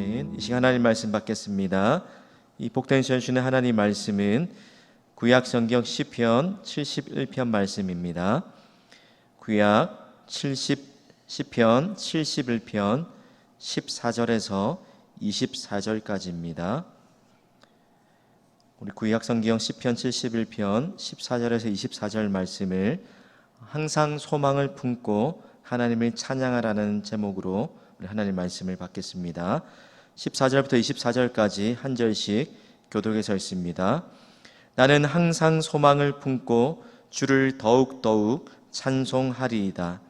이 시간 하나님 말씀 받겠습니다. 이 복된 주는 하나님 말씀은 구약 성경 시편 71편 말씀입니다. 구약 70 시편 71편 14절에서 24절까지입니다. 우리 구약 성경 시편 71편 14절에서 24절 말씀을 항상 소망을 품고 하나님을 찬양하라는 제목으로 하나님 말씀을 받겠습니다. 14절부터 24절까지 한 절씩 교독해서 있습니다. 나는 항상 소망을 품고 주를 더욱 더욱 찬송하리이다.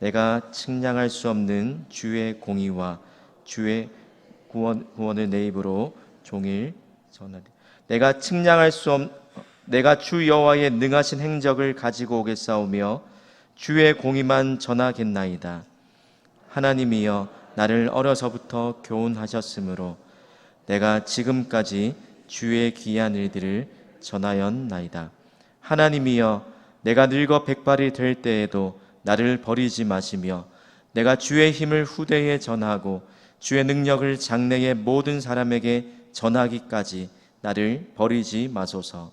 내가 측량할 수 없는 주의 공의와 주의 구원, 구원을 내 입으로 종일 전하리. 내가 측량할 수 없, 내가 주 여호와의 능하신 행적을 가지고 오겠사오며 주의 공의만 전하겠나이다. 하나님이여 나를 어려서부터 교훈하셨으므로 내가 지금까지 주의 귀한 일들을 전하였나이다. 하나님이여 내가 늙어 백발이 될 때에도 나를 버리지 마시며 내가 주의 힘을 후대에 전하고 주의 능력을 장래의 모든 사람에게 전하기까지 나를 버리지 마소서.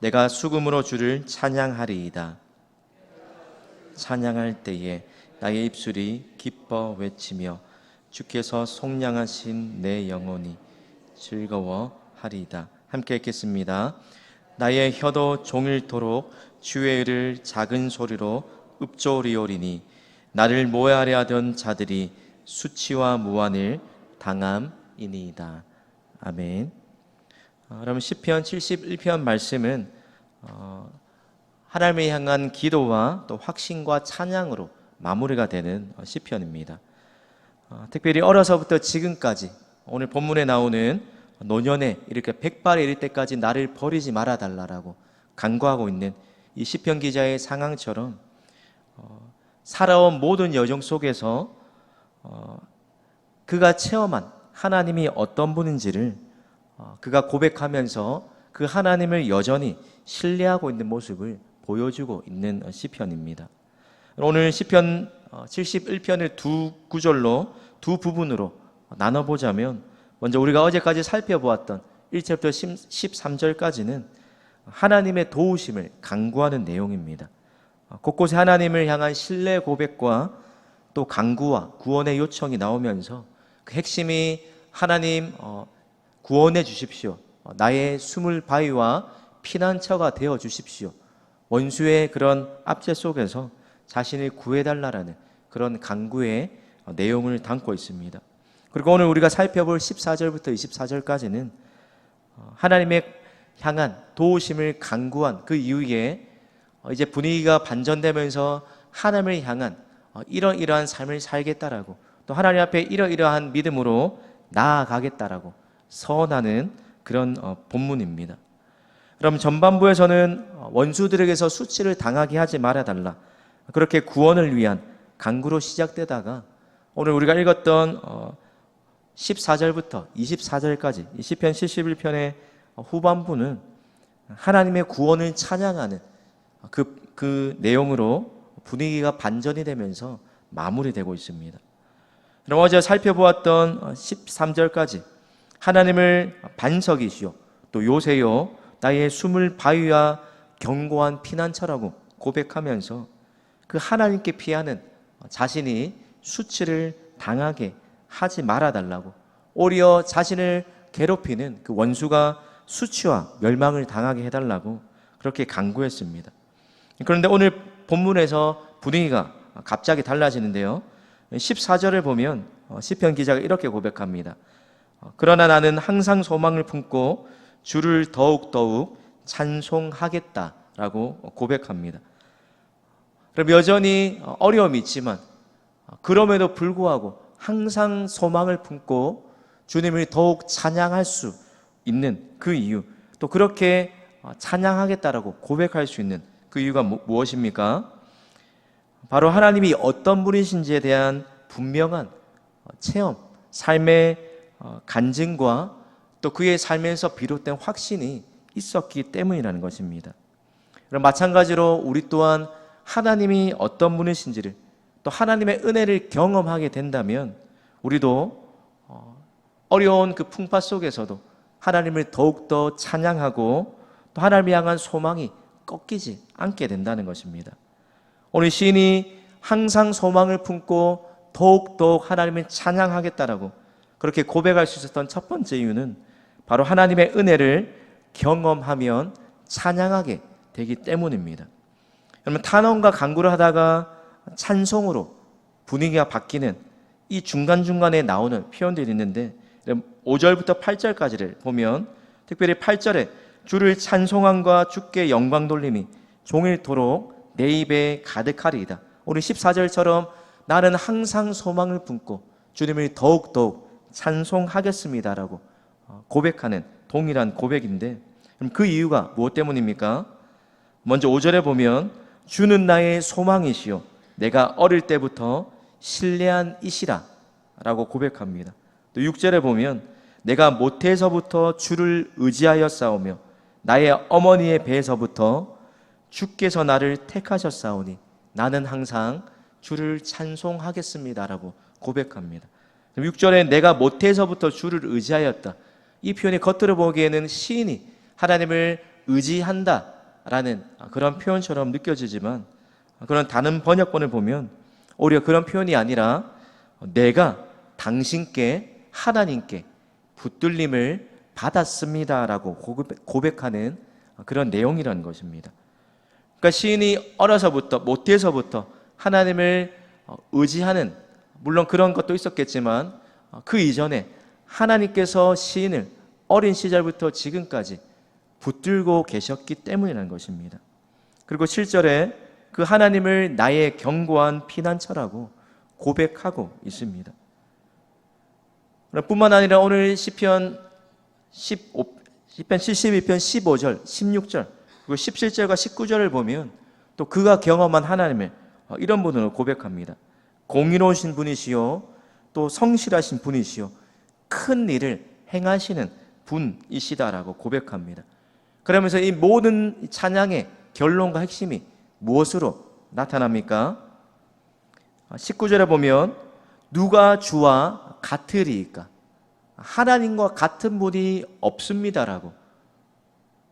내가 수금으로 주를 찬양하리이다. 찬양할 때에 나의 입술이 기뻐 외치며 주께서 속량하신 내 영혼이 즐거워하리이다. 함께 읽겠습니다. 나의 혀도 종일토록 주의 의를 작은 소리로 읊조리오리니 나를 모해하려 하던 자들이 수치와 무한을 당함이니이다. 아멘. 어, 그러면 시편 71편 말씀은 어, 하나님을 향한 기도와 또 확신과 찬양으로 마무리가 되는 어, 시편입니다. 어, 특별히 어려서부터 지금까지 오늘 본문에 나오는 노년에 이렇게 백발에 이를 때까지 나를 버리지 말아 달라라고 간구하고 있는 이 시편 기자의 상황처럼 어, 살아온 모든 여정 속에서 어, 그가 체험한 하나님이 어떤 분인지를 어, 그가 고백하면서 그 하나님을 여전히 신뢰하고 있는 모습을 보여주고 있는 시편입니다. 오늘 시편 71편을 어, 두 구절로 두 부분으로 나눠 보자면 먼저 우리가 어제까지 살펴보았던 1절부터 13절까지는 하나님의 도우심을 강구하는 내용입니다. 어, 곳곳에 하나님을 향한 신뢰 고백과 또 강구와 구원의 요청이 나오면서 그 핵심이 하나님 구원해 주십시오. 어, 나의 숨을 바위와 피난처가 되어 주십시오. 원수의 그런 압제 속에서 자신을 구해달라라는 그런 강구의 어, 내용을 담고 있습니다. 그리고 오늘 우리가 살펴볼 14절부터 24절까지는 어, 하나님의 향한 도우심을 강구한 그 이후에 이제 분위기가 반전되면서 하나님을 향한 이러이러한 삶을 살겠다라고 또 하나님 앞에 이러이러한 믿음으로 나아가겠다라고 서원하는 그런 어, 본문입니다. 그럼 전반부에서는 원수들에게서 수치를 당하게 하지 말아 달라. 그렇게 구원을 위한 강구로 시작되다가 오늘 우리가 읽었던 14절부터 어, 24절까지 시편 71편의 후반부는 하나님의 구원을 찬양하는 그, 그 내용으로 분위기가 반전이 되면서 마무리되고 있습니다. 그럼 어제 살펴보았던 13절까지 하나님을 반석이시오 또 요새요 나의 숨을 바위와 견고한 피난처라고 고백하면서 그 하나님께 피하는 자신이 수치를 당하게 하지 말아 달라고 오히려 자신을 괴롭히는 그 원수가 수치와 멸망을 당하게 해달라고 그렇게 강구했습니다. 그런데 오늘 본문에서 분위기가 갑자기 달라지는데요. 14절을 보면 시편 기자가 이렇게 고백합니다. 어, 그러나 나는 항상 소망을 품고 주를 더욱더욱 찬송하겠다라고 고백합니다. 그럼 여전히 어려움이 있지만 그럼에도 불구하고 항상 소망을 품고 주님을 더욱 찬양할 수 있는 그 이유 또 그렇게 찬양하겠다라고 고백할 수 있는 그 이유가 무- 무엇입니까? 바로 하나님이 어떤 분이신지에 대한 분명한 체험, 삶의 어, 간증과 또 그의 삶에서 비롯된 확신이 있었기 때문이라는 것입니다. 그럼 마찬가지로 우리 또한 하나님이 어떤 분이신지를 또 하나님의 은혜를 경험하게 된다면 우리도 어, 어려운 그 풍파 속에서도 하나님을 더욱더 찬양하고 또 하나님을 향한 소망이 꺾이지 않게 된다는 것입니다. 오늘 시인이 항상 소망을 품고 더욱더욱 하나님을 찬양하겠다라고 그렇게 고백할 수 있었던 첫 번째 이유는 바로 하나님의 은혜를 경험하면 찬양하게 되기 때문입니다. 여러분 탄원과 강구를 하다가 찬송으로 분위기가 바뀌는 이 중간중간에 나오는 표현들이 있는데 5절부터 8절까지를 보면 특별히 8절에 주를 찬송함과 주께 영광 돌림이 종일토록 내 입에 가득하리이다. 오늘 14절처럼 나는 항상 소망을 품고 주님을 더욱더욱 찬송하겠습니다라고 어, 고백하는 동일한 고백인데 그럼 그 이유가 무엇 때문입니까? 먼저 5절에 보면 주는 나의 소망이시요 내가 어릴 때부터 신뢰한 이시라 라고 고백합니다. 또 6절에 보면 내가 모태에서부터 주를 의지하여 싸우며 나의 어머니의 배에서부터 주께서 나를 택하셨사오니 나는 항상 주를 찬송하겠습니다라고 고백합니다. 6절에 내가 모태에서부터 주를 의지하였다. 이 표현이 겉으로 보기에는 시인이 하나님을 의지한다 라는 그런 표현처럼 느껴지지만 그런 다른 번역본을 보면 오히려 그런 표현이 아니라 내가 당신께 하나님께 붙들림을 받았습니다라고 고백- 고백하는 그런 내용이라는 것입니다. 그러니까 시인이 어려서부터 모태에서부터 하나님을 어, 의지하는 물론 그런 것도 있었겠지만 어, 그 이전에 하나님께서 시인을 어린 시절부터 지금까지 붙들고 계셨기 때문이라는 것입니다. 그리고 7절에 그 하나님을 나의 견고한 피난처라고 고백하고 있습니다. 뿐만 아니라 오늘 시편 15, 시편 72편 15절, 16절, 그리고 17절과 19절을 보면 또 그가 경험한 하나님을 어, 이런 분으로 고백합니다. 공의로우신 분이시요, 또 성실하신 분이시요, 큰 일을 행하시는 분이시다라고 고백합니다. 그러면서 이 모든 찬양의 결론과 핵심이 무엇으로 나타납니까? 19절에 보면 누가 주와 같으리이까? 하나님과 같은 분이 없습니다라고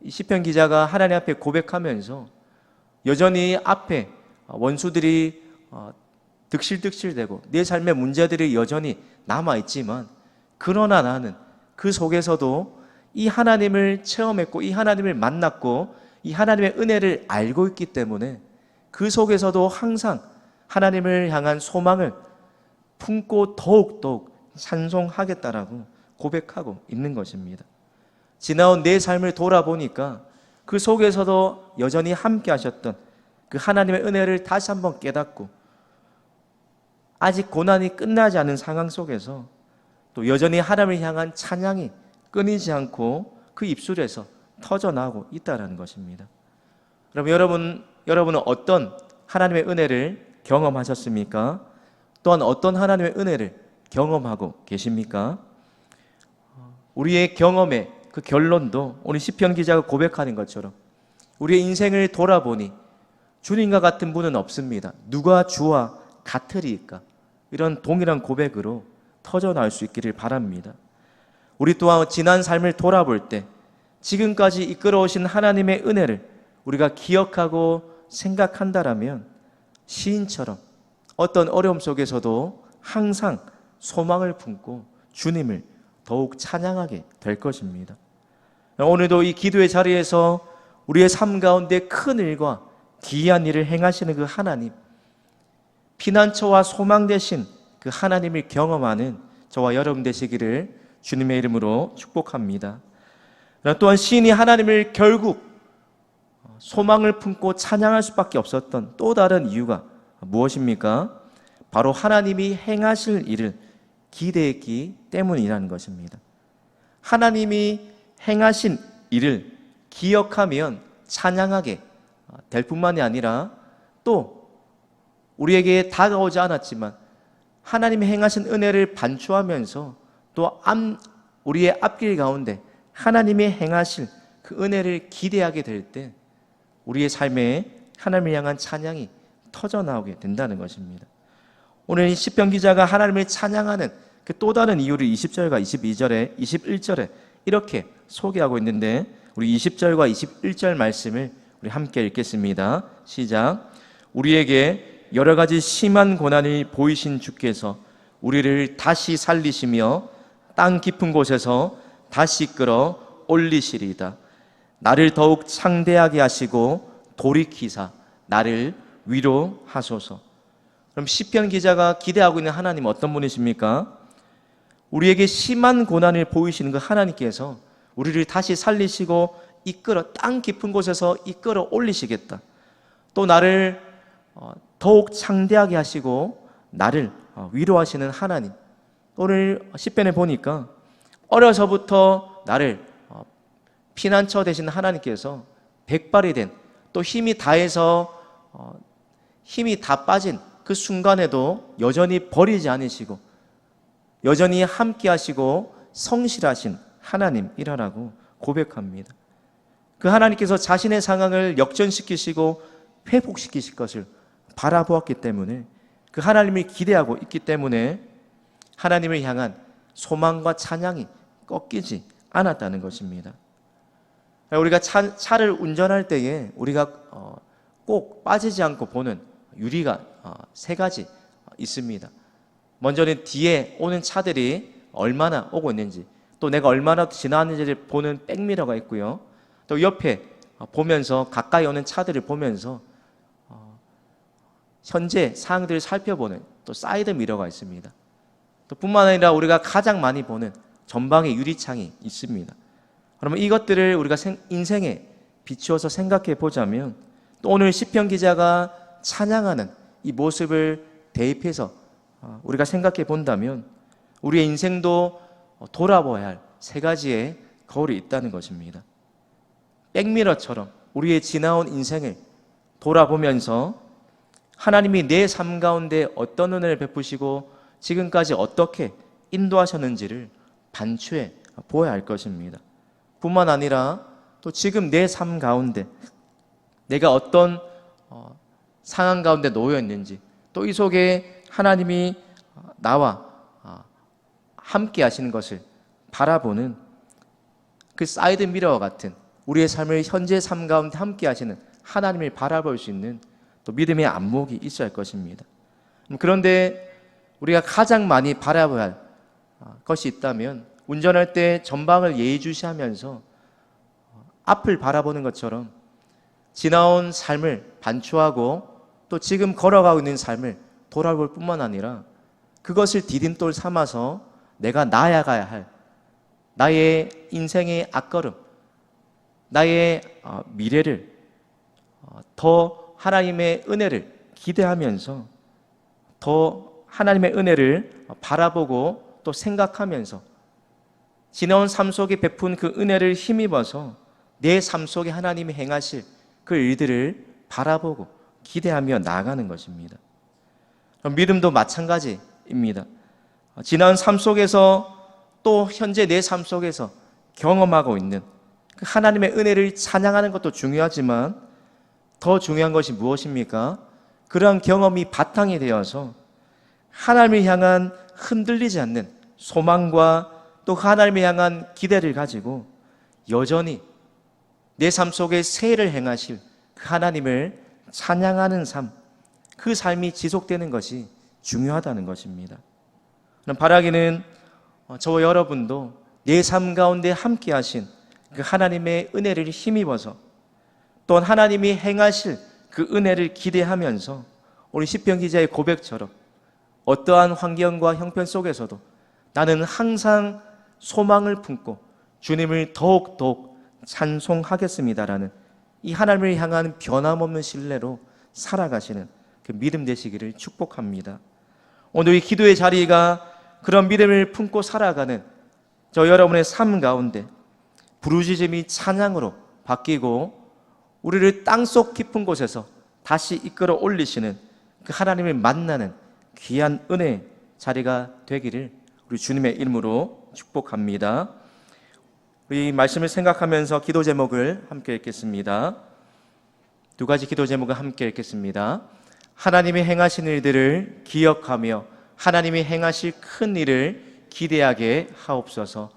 이 시편 기자가 하나님 앞에 고백하면서 여전히 앞에 원수들이 어, 득실득실되고 내 삶의 문제들이 여전히 남아 있지만 그러나 나는 그 속에서도 이 하나님을 체험했고 이 하나님을 만났고 이 하나님의 은혜를 알고 있기 때문에 그 속에서도 항상 하나님을 향한 소망을 품고 더욱더욱 찬송하겠다라고 고백하고 있는 것입니다. 지나온 내 삶을 돌아보니까 그 속에서도 여전히 함께 하셨던 그 하나님의 은혜를 다시 한번 깨닫고 아직 고난이 끝나지 않은 상황 속에서 또 여전히 하나님을 향한 찬양이 끊이지 않고 그 입술에서 터져나오고 있다는 것입니다. 그럼 여러분, 여러분은 어떤 하나님의 은혜를 경험하셨습니까? 또한 어떤 하나님의 은혜를 경험하고 계십니까? 우리의 경험의 그 결론도 오늘 시편 기자가 고백하는 것처럼 우리의 인생을 돌아보니 주님과 같은 분은 없습니다. 누가 주와 같으리까? 이런 동일한 고백으로 터져 나올 수 있기를 바랍니다. 우리 또한 지난 삶을 돌아볼 때 지금까지 이끌어 오신 하나님의 은혜를 우리가 기억하고 생각한다라면 시인처럼 어떤 어려움 속에서도 항상 소망을 품고 주님을 더욱 찬양하게 될 것입니다. 오늘도 이 기도의 자리에서 우리의 삶 가운데 큰 일과 기이한 일을 행하시는 그 하나님, 피난처와 소망 되신 그 하나님을 경험하는 저와 여러분 되시기를 주님의 이름으로 축복합니다. 또한 시인이 하나님을 결국 소망을 품고 찬양할 수밖에 없었던 또 다른 이유가 무엇입니까? 바로 하나님이 행하실 일을 기대했기 때문이라는 것입니다. 하나님이 행하신 일을 기억하면 찬양하게 될 뿐만이 아니라 또 우리에게 다가오지 않았지만 하나님이 행하신 은혜를 반추하면서 또 앞- 우리의 앞길 가운데 하나님이 행하실 그 은혜를 기대하게 될 때 우리의 삶에 하나님을 향한 찬양이 터져 나오게 된다는 것입니다. 오늘 이 시편 기자가 하나님을 찬양하는 그 또 다른 이유를 20절과 22절에 21절에 이렇게 소개하고 있는데 우리 20절과 21절 말씀을 우리 함께 읽겠습니다. 시작. 우리에게 여러 가지 심한 고난을 보이신 주께서 우리를 다시 살리시며 땅 깊은 곳에서 다시 끌어 올리시리이다. 나를 더욱 창대하게 하시고 돌이키사 나를 위로하소서. 그럼 시편 기자가 기대하고 있는 하나님 어떤 분이십니까? 우리에게 심한 고난을 보이시는 그 하나님께서 우리를 다시 살리시고 이끌어 땅 깊은 곳에서 이끌어 올리시겠다. 또 나를 어, 더욱 창대하게 하시고 나를 어, 위로하시는 하나님. 오늘 시편에 보니까 어려서부터 나를 어, 피난처 되신 하나님께서 백발이 된 또 힘이 다해서 어, 힘이 다 빠진 그 순간에도 여전히 버리지 않으시고 여전히 함께 하시고 성실하신 하나님이라고 고백합니다. 그 하나님께서 자신의 상황을 역전시키시고 회복시키실 것을 바라보았기 때문에 그 하나님을 기대하고 있기 때문에 하나님을 향한 소망과 찬양이 꺾이지 않았다는 것입니다. 우리가 차, 차를 운전할 때에 우리가 어, 꼭 빠지지 않고 보는 유리가 어, 세 가지 있습니다. 먼저는 뒤에 오는 차들이 얼마나 오고 있는지, 또 내가 얼마나 지나왔는지를 보는 백미러가 있고요. 또 옆에 어, 보면서 가까이 오는 차들을 보면서 어, 현재 상황들을 살펴보는 또 사이드 미러가 있습니다. 또 뿐만 아니라 우리가 가장 많이 보는 전방의 유리창이 있습니다. 그러면 이것들을 우리가 생- 인생에 비추어서 생각해 보자면 또 오늘 시편 기자가 찬양하는 이 모습을 대입해서 어, 우리가 생각해 본다면 우리의 인생도 어, 돌아봐야 할 세 가지의 거울이 있다는 것입니다. 백미러처럼 우리의 지나온 인생을 돌아보면서 하나님이 내 삶 가운데 어떤 은혜를 베푸시고 지금까지 어떻게 인도하셨는지를 반추해 보아야 할 것입니다. 뿐만 아니라 또 지금 내 삶 가운데 내가 어떤 어, 상황 가운데 놓여 있는지 또 이 속에 하나님이 어, 나와 어, 함께 하시는 것을 바라보는 그 사이드 미러와 같은 우리의 삶을 현재 삶 가운데 함께 하시는 하나님을 바라볼 수 있는 또 믿음의 안목이 있어야 할 것입니다. 음, 그런데 우리가 가장 많이 바라봐야 할 어, 것이 있다면 운전할 때 전방을 예의주시하면서 어, 앞을 바라보는 것처럼 지나온 삶을 반추하고 또 지금 걸어가고 있는 삶을 돌아볼 뿐만 아니라 그것을 디딤돌 삼아서 내가 나아가야 할 나의 인생의 앞걸음, 나의 어, 미래를 어, 더 하나님의 은혜를 기대하면서 더 하나님의 은혜를 바라보고 또 생각하면서 지나온 삶 속에 베푼 그 은혜를 힘입어서 내 삶 속에 하나님이 행하실 그 일들을 바라보고 기대하며 나아가는 것입니다. 믿음도 마찬가지입니다. 지난 삶 속에서 또 현재 내 삶 속에서 경험하고 있는 그 하나님의 은혜를 찬양하는 것도 중요하지만 더 중요한 것이 무엇입니까? 그러한 경험이 바탕이 되어서 하나님을 향한 흔들리지 않는 소망과 또 하나님을 향한 기대를 가지고 여전히 내 삶 속에 새해를 행하실 그 하나님을 찬양하는 삶, 그 삶이 지속되는 것이 중요하다는 것입니다. 그럼 바라기는 어, 저와 여러분도 내 삶 가운데 함께 하신 그 하나님의 은혜를 힘입어서 또한 하나님이 행하실 그 은혜를 기대하면서 우리 시편 기자의 고백처럼 어떠한 환경과 형편 속에서도 나는 항상 소망을 품고 주님을 더욱 더욱 찬송하겠습니다라는 이 하나님을 향한 변함없는 신뢰로 살아가시는 그 믿음 되시기를 축복합니다. 오늘 이 기도의 자리가 그런 믿음을 품고 살아가는 저 여러분의 삶 가운데 부르짖음이 찬양으로 바뀌고 우리를 땅속 깊은 곳에서 다시 이끌어 올리시는 그 하나님을 만나는 귀한 은혜 자리가 되기를 우리 주님의 이름으로 축복합니다. 우리 말씀을 생각하면서 기도 제목을 함께 읽겠습니다. 두 가지 기도 제목을 함께 읽겠습니다. 하나님이 행하신 일들을 기억하며 하나님이 행하실 큰 일을 기대하게 하옵소서.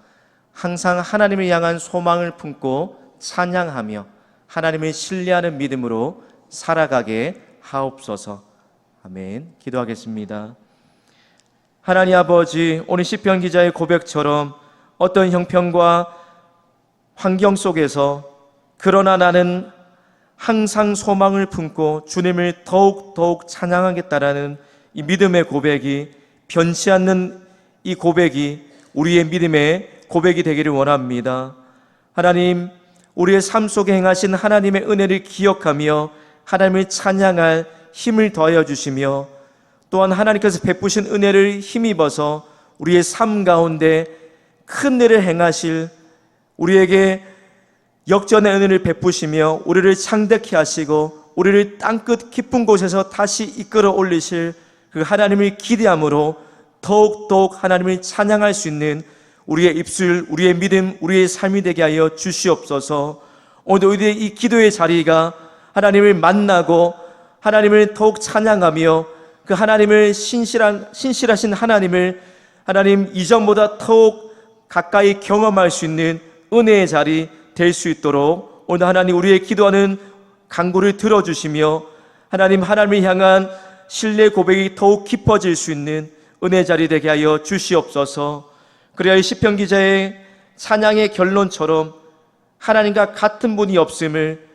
항상 하나님을 향한 소망을 품고 찬양하며 하나님을 신뢰하는 믿음으로 살아가게 하옵소서. 아멘. 기도하겠습니다. 하나님 아버지, 오늘 시편 기자의 고백처럼 어떤 형편과 환경 속에서 그러나 나는 항상 소망을 품고 주님을 더욱 더욱 찬양하겠다라는 이 믿음의 고백이 변치 않는 이 고백이 우리의 믿음의 고백이 되기를 원합니다. 하나님, 우리의 삶 속에 행하신 하나님의 은혜를 기억하며 하나님을 찬양할 힘을 더하여 주시며 또한 하나님께서 베푸신 은혜를 힘입어서 우리의 삶 가운데 큰 일을 행하실 우리에게 역전의 은혜를 베푸시며 우리를 창대케 하시고 우리를 땅끝 깊은 곳에서 다시 이끌어 올리실 그 하나님을 기대함으로 더욱더욱 하나님을 찬양할 수 있는 우리의 입술, 우리의 믿음, 우리의 삶이 되게 하여 주시옵소서. 오늘 우리의 이 기도의 자리가 하나님을 만나고 하나님을 더욱 찬양하며 그 하나님을 신실한 신실하신 하나님을 하나님 이전보다 더욱 가까이 경험할 수 있는 은혜의 자리 될 수 있도록 오늘 하나님 우리의 기도하는 간구를 들어주시며 하나님 하나님을 향한 신뢰 고백이 더욱 깊어질 수 있는 은혜 자리 되게 하여 주시옵소서. 그래야 이 시편 기자의 찬양의 결론처럼 하나님과 같은 분이 없음을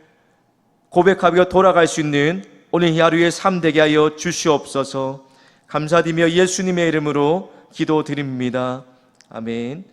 고백하며 돌아갈 수 있는 오늘 이 하루의 삶 되게 하여 주시옵소서. 감사드리며 예수님의 이름으로 기도드립니다. 아멘.